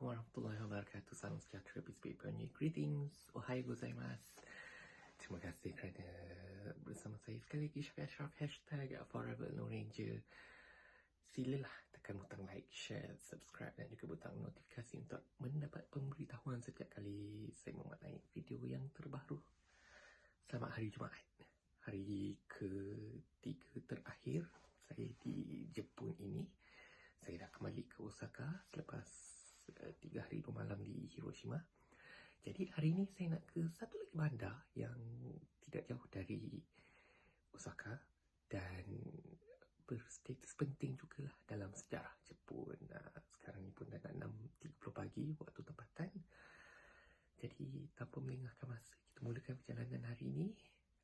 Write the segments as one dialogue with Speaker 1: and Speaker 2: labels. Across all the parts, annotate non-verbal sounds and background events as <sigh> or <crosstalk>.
Speaker 1: Assalamualaikum warahmatullahi wabarakatuh. Salam sejahtera, peace be upon you. Greetings. Ohayou gozaimasu. Terima kasih kerana bersama saya sekali lagi Syafiq Ashraf Hashtag Forever No Ranger Silalah tekan butang like, share, subscribe dan juga butang notifikasi untuk mendapat pemberitahuan setiap kali saya membuat naik video yang terbaru Selamat Hari Jumaat Hari ketiga terakhir saya di Jepun ini Saya dah kembali ke Osaka selepas tiga hari dua malam di Hiroshima jadi hari ini saya nak ke satu lagi bandar yang tidak jauh dari Osaka dan berstatus penting jugalah dalam sejarah Jepun. Sekarang ni pun dah nak 6.30 pagi waktu tempatan. Jadi tanpa melengahkan masa, kita mulakan perjalanan hari ini.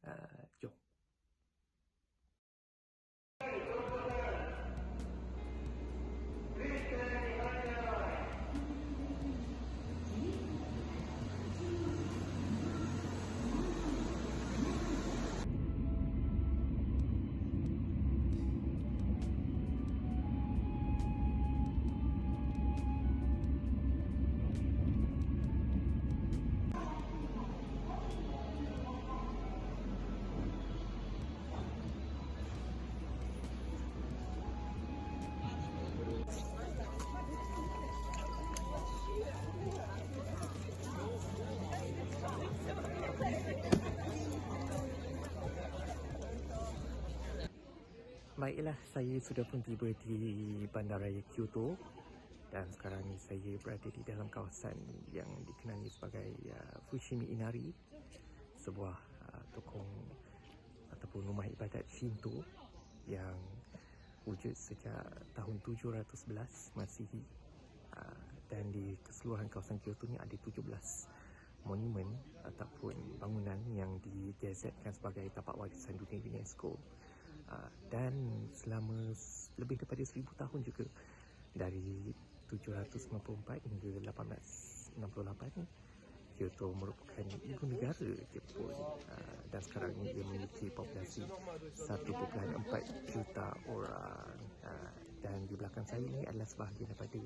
Speaker 1: Uh, jom. Baiklah, saya sudah pun tiba di Bandaraya Kyoto. Dan sekarang ni saya berada di dalam kawasan yang dikenali sebagai uh, Fushimi Inari sebuah uh, tokong ataupun rumah ibadat Shinto yang wujud sejak tahun 711 Masihi. Uh, dan di keseluruhan kawasan Kyoto ni ada 17 monumen ataupun bangunan yang digazetkan sebagai tapak warisan dunia UNESCO uh, dan selama lebih daripada 1000 tahun juga dari 794 hingga 1868 Kyoto merupakan ibu negara Jepun. Uh, dan sekarang ini ia memiliki populasi 1.4 juta orang. Uh, dan di belakang saya ini adalah sebahagian daripada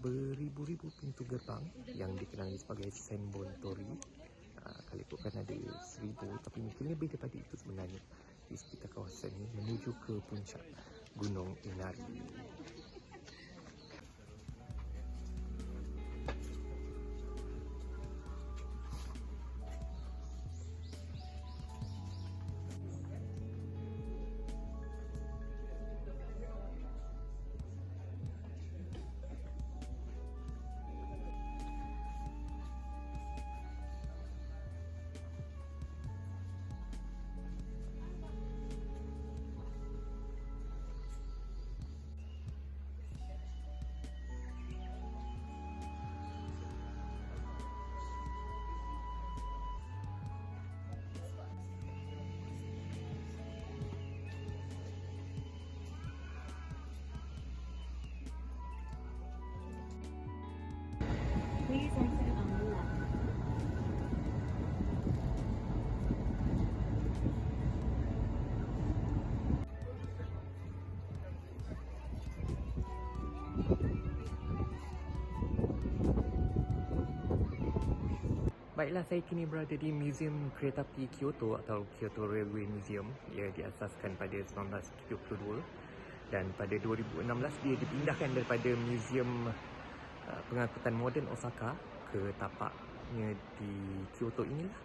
Speaker 1: beribu-ribu pintu gerbang yang dikenali sebagai Senbon Tori kalau ikutkan ada seribu tapi mungkin lebih daripada itu sebenarnya di sekitar kawasan ini menuju ke puncak Gunung Inari. Baiklah, saya kini berada di Museum Kereta Api Kyoto atau Kyoto Railway Museum. Ia diasaskan pada 1972 dan pada 2016 dia dipindahkan daripada Museum uh, Pengangkutan Moden Osaka ke tapaknya di Kyoto inilah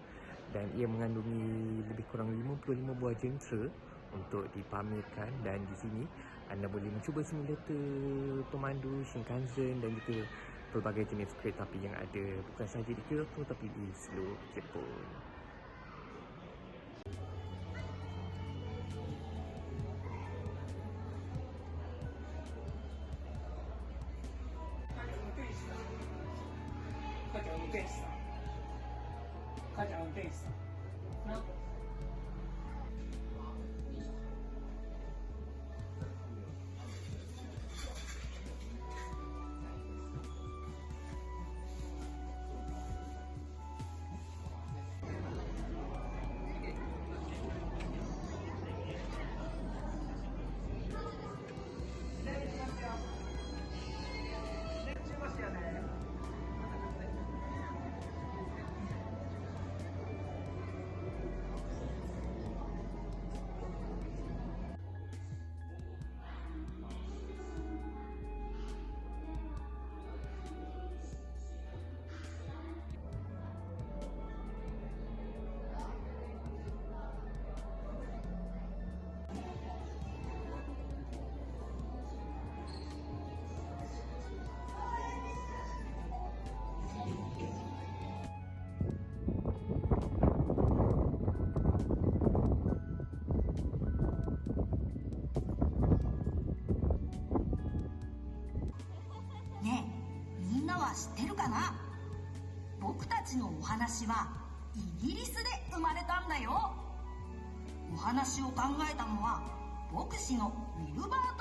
Speaker 1: dan ia mengandungi lebih kurang 55 buah jentera untuk dipamerkan dan di sini anda boleh mencuba simulator pemandu Shinkansen dan juga pelbagai jenis kereta api yang ada bukan sahaja di Kyoto tapi di seluruh Jepun.
Speaker 2: 母ちゃん運転手さん
Speaker 3: はイギリスで生まれたんだよ。お話を考えたのは牧師のウィルバート・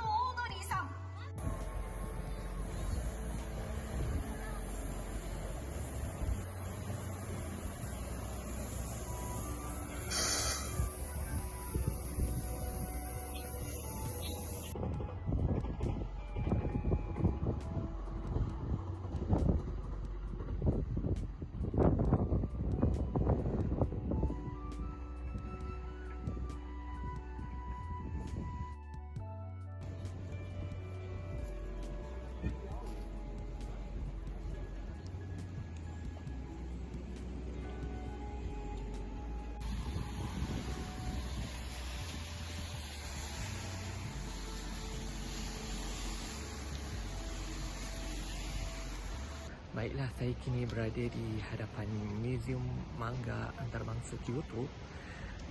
Speaker 1: Baiklah, saya kini berada di hadapan Museum Manga Antarabangsa Kyoto.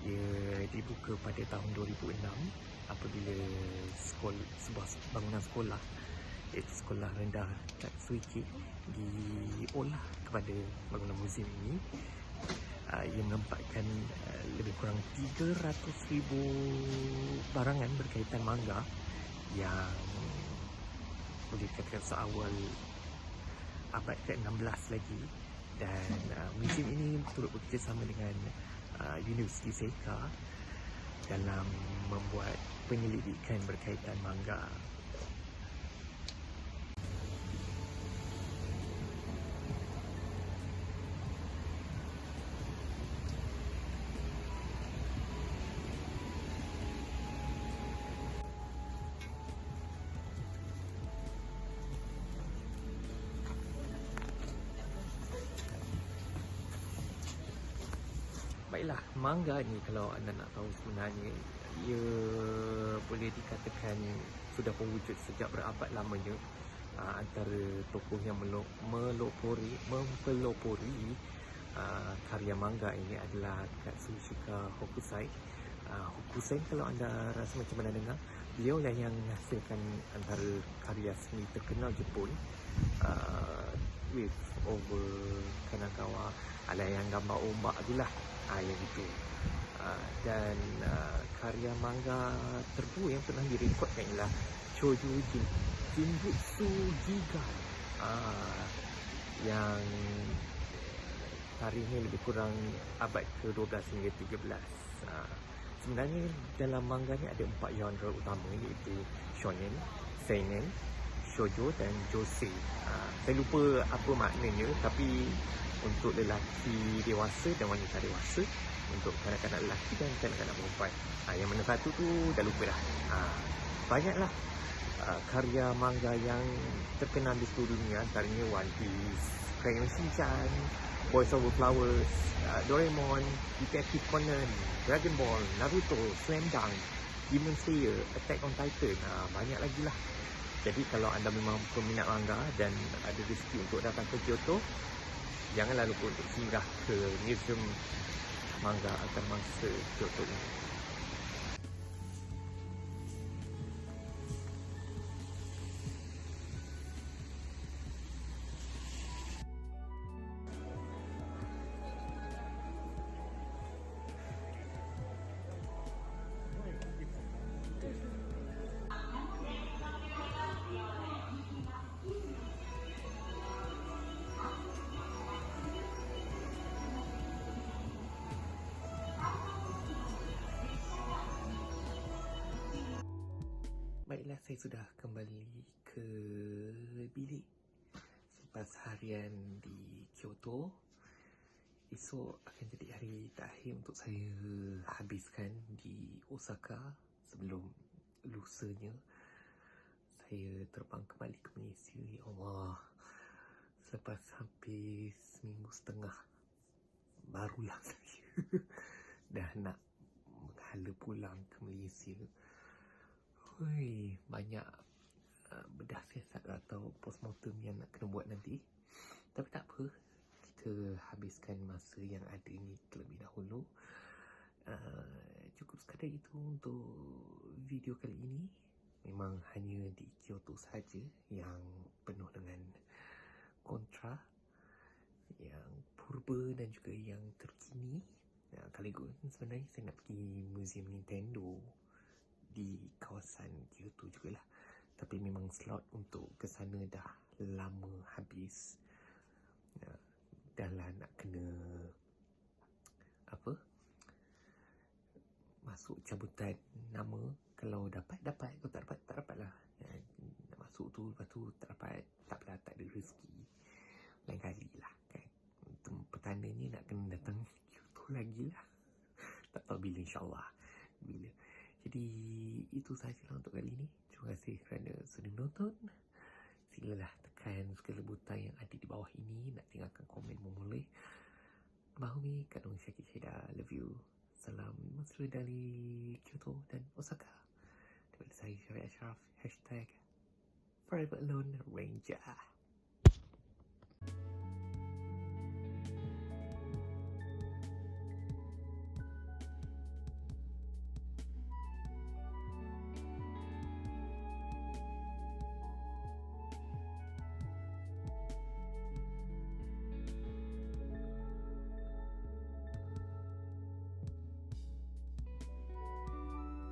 Speaker 1: Ia dibuka pada tahun 2006 apabila sekolah, sebuah bangunan sekolah iaitu sekolah rendah Katsuiki diolah kepada bangunan museum ini. Uh, ia menempatkan uh, lebih kurang 300,000 barangan berkaitan manga yang boleh dikatakan seawal abad ke-16 lagi dan uh, museum ini turut bekerjasama dengan uh, Universiti Seika dalam membuat penyelidikan berkaitan manga. Baiklah, manga ni kalau anda nak tahu sebenarnya ia boleh dikatakan sudah berwujud sejak berabad lamanya uh, antara tokoh yang melo- melopori mempelopori uh, karya manga ini adalah Katsushika Hokusai. Uh, Hokusai kalau anda rasa macam mana dengar, beliau lah yang menghasilkan antara karya seni terkenal Jepun uh, with over Kanagawa ala yang gambar ombak tu lah ah, yang itu. Ah, dan ah, karya manga tertua yang pernah direkodkan ialah Choju Jin Jinbutsu Jigan ah, yang tarikhnya lebih kurang abad ke-12 hingga 13 ah, sebenarnya dalam manga ni ada empat genre utama iaitu shonen, seinen, shoujo dan josei. Ah, saya lupa apa maknanya tapi untuk lelaki dewasa dan wanita dewasa untuk kanak-kanak lelaki dan kanak-kanak perempuan. Ha, yang mana satu tu dah lupa dah. Ha, banyaklah uh, karya manga yang terkenal di seluruh dunia antaranya One Piece, Crayon Shinchan, Boys Over Flowers, uh, Doraemon, Detective Conan, Dragon Ball, Naruto, Slam Dunk, Demon Slayer, Attack on Titan. Ha, banyak lagi lah. Jadi kalau anda memang peminat manga dan ada rezeki untuk datang ke Kyoto, janganlah lupa untuk singgah ke Museum Manga Antarabangsa Kyoto ini. Baiklah, saya sudah kembali ke bilik selepas harian di Kyoto. Esok akan jadi hari terakhir untuk saya habiskan di Osaka sebelum lusanya saya terbang kembali ke Malaysia. Ya Allah, selepas hampir seminggu setengah barulah <laughs> saya dah nak menghala pulang ke Malaysia. Hui, banyak uh, bedah siasat atau postmortem yang nak kena buat nanti. Tapi tak apa, kita habiskan masa yang ada ni terlebih dahulu. Uh, cukup sekadar itu untuk video kali ini. Memang hanya di Kyoto saja yang penuh dengan kontra. yang purba dan juga yang terkini. Nah, kali gue sebenarnya saya nak pergi museum Nintendo di kawasan Kyoto jugalah. Tapi memang slot untuk ke sana dah lama habis. Nah, dah lah nak kena apa masuk cabutan nama. Kalau dapat dapat. Kalau tak dapat tak dapat lah ya, nak masuk tu lepas tu tak dapat. Tak apalah tak ada rezeki. Lain kali lah kan. Petanda ni nak kena datang Kyoto lagi lah. Tak tahu bila insyaAllah jadi itu sahaja untuk kali ni terima kasih kerana sudah menonton. Silalah tekan segala butang yang ada di bawah ini. Nak tinggalkan komen pun boleh Mahumi Kadung Syakir Syeda Love you. Salam mesra dari Kyoto dan Osaka. Daripada saya Syarif Ashraf. Hashtag Forever Alone Ranger